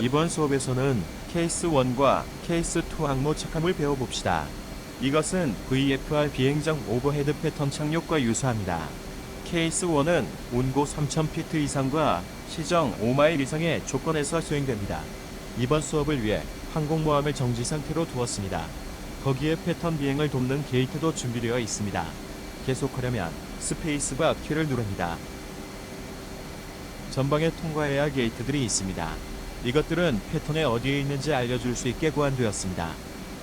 이번 수업에서는 케이스 1과 케이스 2 항모 착함을 배워봅시다. 이것은 VFR 비행장 오버헤드 패턴 착륙과 유사합니다. 케이스 1은 운고 3000피트 이상과 시정 5마일 이상의 조건에서 수행됩니다. 이번 수업을 위해 항공모함을 정지 상태로 두었습니다. 거기에 패턴 비행을 돕는 게이트도 준비되어 있습니다. 계속하려면 스페이스바 키를 누릅니다. 전방에 통과해야 할 게이트들이 있습니다. 이것들은 패턴에 어디에 있는지 알려줄 수 있게 고안되었습니다.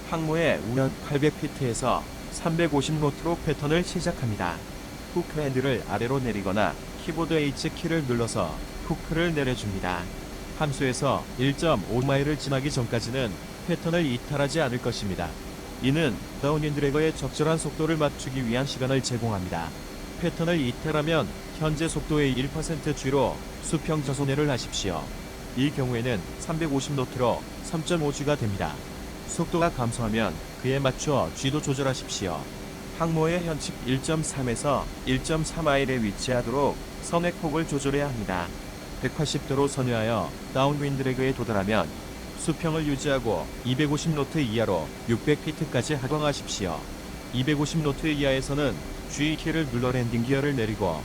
항모의 우연 800피트에서 350노트로 패턴을 시작합니다. 후크 핸들을 아래로 내리거나 키보드 H키를 눌러서 후크를 내려줍니다. 함수에서 1.5마일을 지나기 전까지는 패턴을 이탈하지 않을 것입니다. 이는 다운윈드래거의 적절한 속도를 맞추기 위한 시간을 제공합니다. 패턴을 이탈하면 현재 속도의 1% G로 수평 저손해를 하십시오. 이 경우에는 350노트로 3.5G가 됩니다. 속도가 감소하면 그에 맞춰 G도 조절하십시오. 항모의 현측 1.3에서 1.4마일에 위치하도록 선획폭을 조절해야 합니다. 180도로 선회하여 다운윈드래그에 도달하면 수평을 유지하고 250노트 이하로 600피트까지 하강하십시오. 250노트 이하에서는 G 키를 눌러 랜딩 기어를 내리고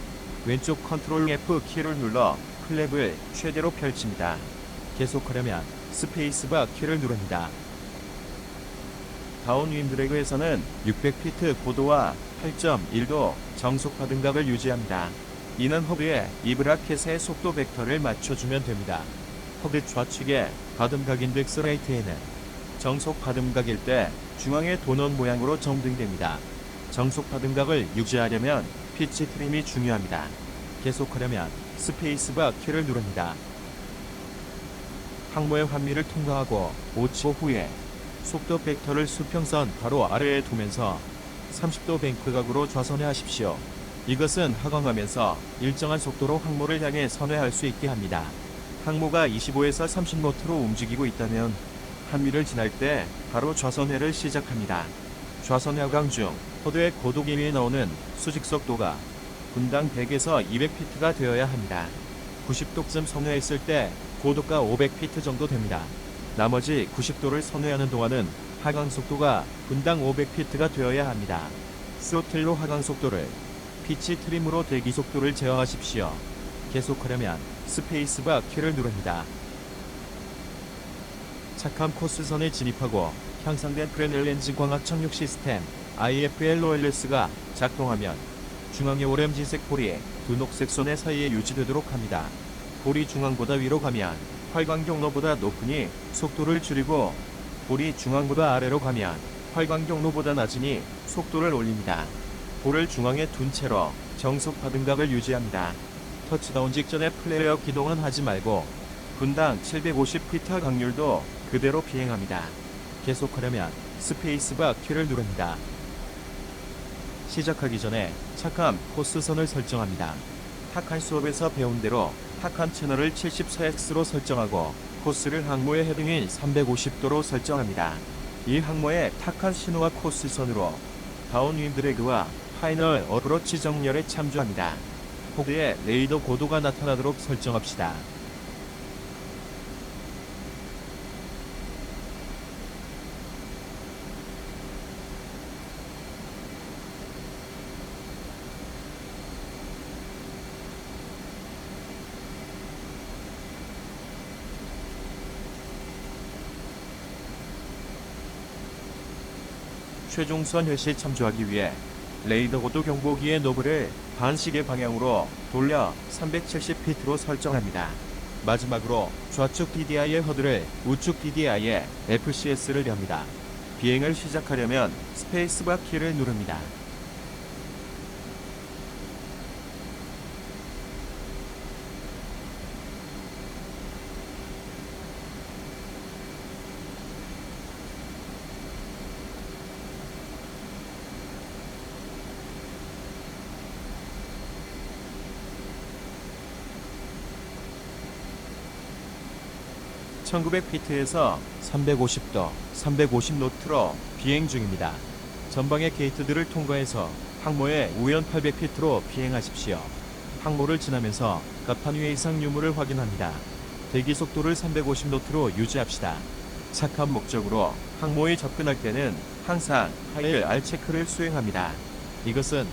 왼쪽 컨트롤 F 키를 눌러 클랩을 최대로 펼칩니다. 계속하려면 스페이스바 키를 누릅니다. 다운 윈드래그에서는 600피트 고도와 8.1도 정속 파 등각을 유지합니다. 이는 허브에 이브라켓의 속도 벡터를 맞춰주면 됩니다. 허브 좌측에 가듬각 인덱스 라이트에는 정속 파등각일 때 중앙의 도넛 모양으로 정등됩니다. 정속 파등각을 유지하려면 피치 트림이 중요합니다. 계속하려면 스페이스바 키를 누릅니다. 항모의 환미를 통과하고 5초 후에 속도 벡터를 수평선 바로 아래에 두면서 30도 뱅크 각으로 좌선회 하십시오. 이것은 하강하면서 일정한 속도로 항모를 향해 선회할 수 있게 합니다. 항모가 25에서 30노트로 움직이고 있다면 한미를 지날 때 바로 좌선회를 시작합니다. 좌선회 하강 중 포드의 고도 기미에 나오는 수직 속도가 분당 100에서 200피트가 되어야 합니다. 90도쯤 선회했을 때 고도가 500피트 정도 됩니다. 나머지 90도를 선회하는 동안은 하강 속도가 분당 500피트가 되어야 합니다. 스로틀로 하강 속도를 피치 트림으로 대기 속도를 제어하십시오. 계속하려면 스페이스바 키를 누릅니다. 착함 코스선에 진입하고 향상된 프레넬 렌즈 광학 착륙 시스템 IFL OLS가 작동하면 중앙의 오렌지색 볼이 두 녹색 선의 사이에 유지되도록 합니다. 볼이 중앙보다 위로 가면 활광 경로보다 높으니 속도를 줄이고 볼이 중앙보다 아래로 가면 활광 경로보다 낮으니 속도를 올립니다. 볼을 중앙에 둔 채로 정속 파등각을 유지합니다. 터치다운 직전에 플레어 기동은 하지 말고 분당 750피트 강률도 그대로 비행합니다. 계속하려면 스페이스바 키를 누릅니다. 시작하기 전에 착함 코스선을 설정합니다. 탁한 수업에서 배운 대로 탁한 채널을 74X로 설정하고 코스를 항모의 헤딩인 350도로 설정합니다. 이 항모의 탁한 신호와 코스선으로 다운윈 드래그와 파이널 어프로치 정렬에 참조합니다. 포드의 레이더 고도가 나타나도록 설정합시다. 최종선 회시에 참조하기 위해 레이더 고도 경보기의 노브를 반시계 방향으로 돌려 370피트로 설정합니다. 마지막으로 좌측 DDI의 허드를 우측 DDI의 FCS를 엽니다. 비행을 시작하려면 스페이스바 키를 누릅니다. (1900피트에서) (350도) (350노트로) 비행 중입니다. 전방의 게이트들을 통과해서 항모의 우연 800피트로 비행하십시오. 항모를 지나면서 갑판 위의 이상 유무를 확인합니다. 대기 속도를 350노트로 유지합시다. 착한 목적으로 항모에 접근할 때는 항상 하일 R 체크를 수행합니다. 이것은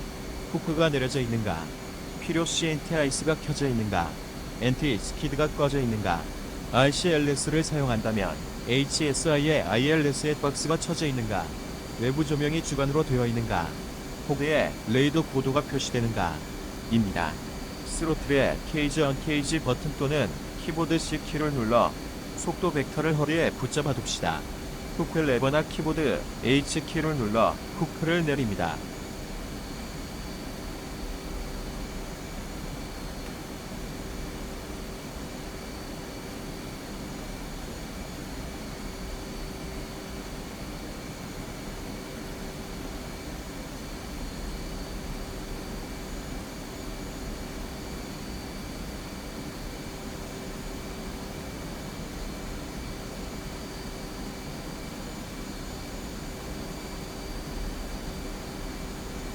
후크가 내려져 있는가, 필요 CNT 아이스가 켜져 있는가, NT 스키드가 꺼져 있는가, RCLS를 사용한다면 HSI의 ILS의 박스가 쳐져 있는가, 외부 조명이 주관으로 되어 있는가, 호드에 레이더 고도가 표시되는가, 입니다. 스로틀의 케이지 언 케이지 버튼 또는 키보드 C키를 눌러 속도 벡터를 허리에 붙잡아 둡시다. 후크 레버나 키보드 H키를 눌러 후크를 내립니다.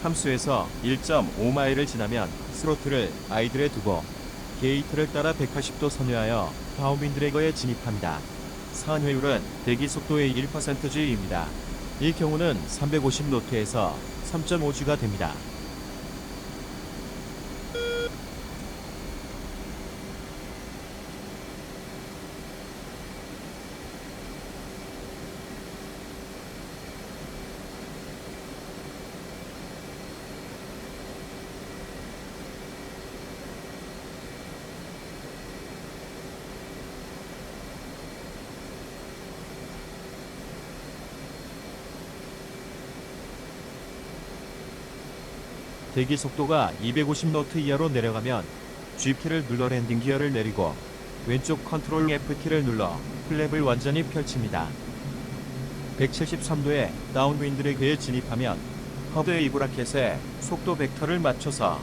함수에서 1.5마일을 지나면 스로틀을 아이들에 두고 게이트를 따라 180도 선회하여 다운윈드래거에 진입합니다. 선회율은 대기 속도의 1%G입니다. 이 경우는 350노트에서 3.5G가 됩니다. 대기 속도가 250노트 이하로 내려가면 G키를 눌러 랜딩 기어를 내리고 왼쪽 컨트롤 F키를 눌러 플랩을 완전히 펼칩니다. 173도의 다운윈드레그에 진입하면 허브의 이브라켓에 속도 벡터를 맞춰서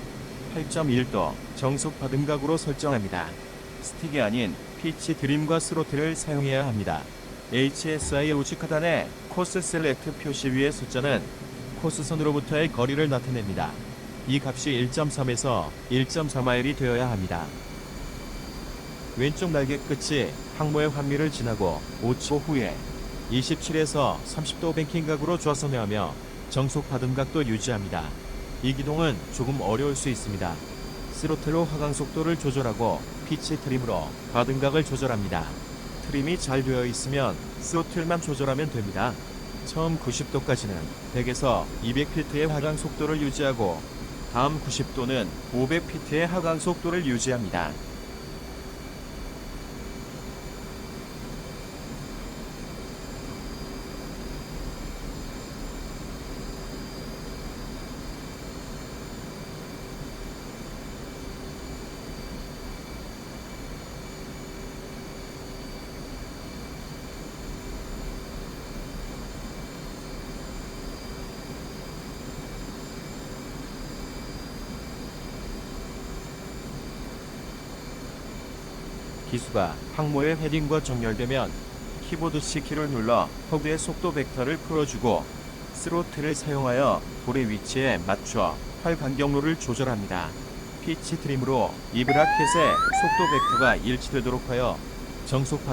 8.1도 정속 받음각으로 설정합니다. 스틱이 아닌 피치 드림과 스로틀을 사용해야 합니다. HSI 우측 하단의 코스 셀렉트 표시 위의 숫자는 코스선으로부터의 거리를 나타냅니다. 이 값이 1.3에서 1.4마일이 되어야 합니다. 왼쪽 날개 끝이 항모의 환미를 지나고 5초 후에 27에서 30도 뱅킹각으로 좌선회하며 정속 받음각도 유지합니다. 이 기동은 조금 어려울 수 있습니다. 스로틀로 하강 속도를 조절하고 피치 트림으로 받음각을 조절합니다. 트림이 잘 되어 있으면 스로틀만 조절하면 됩니다. 처음 90도까지는 100에서 200피트의 하강 속도를 유지하고 다음 90도는 500피트의 하강 속도를 유지합니다. 기수가 항모의 헤딩과 정렬되면 키보드 C키를 눌러 허브의 속도 벡터를 풀어주고 스로틀을 사용하여 볼의 위치에 맞춰 활 간격로를 조절합니다. 피치 트림으로 이브라켓의 속도 벡터가 일치되도록 하여 정속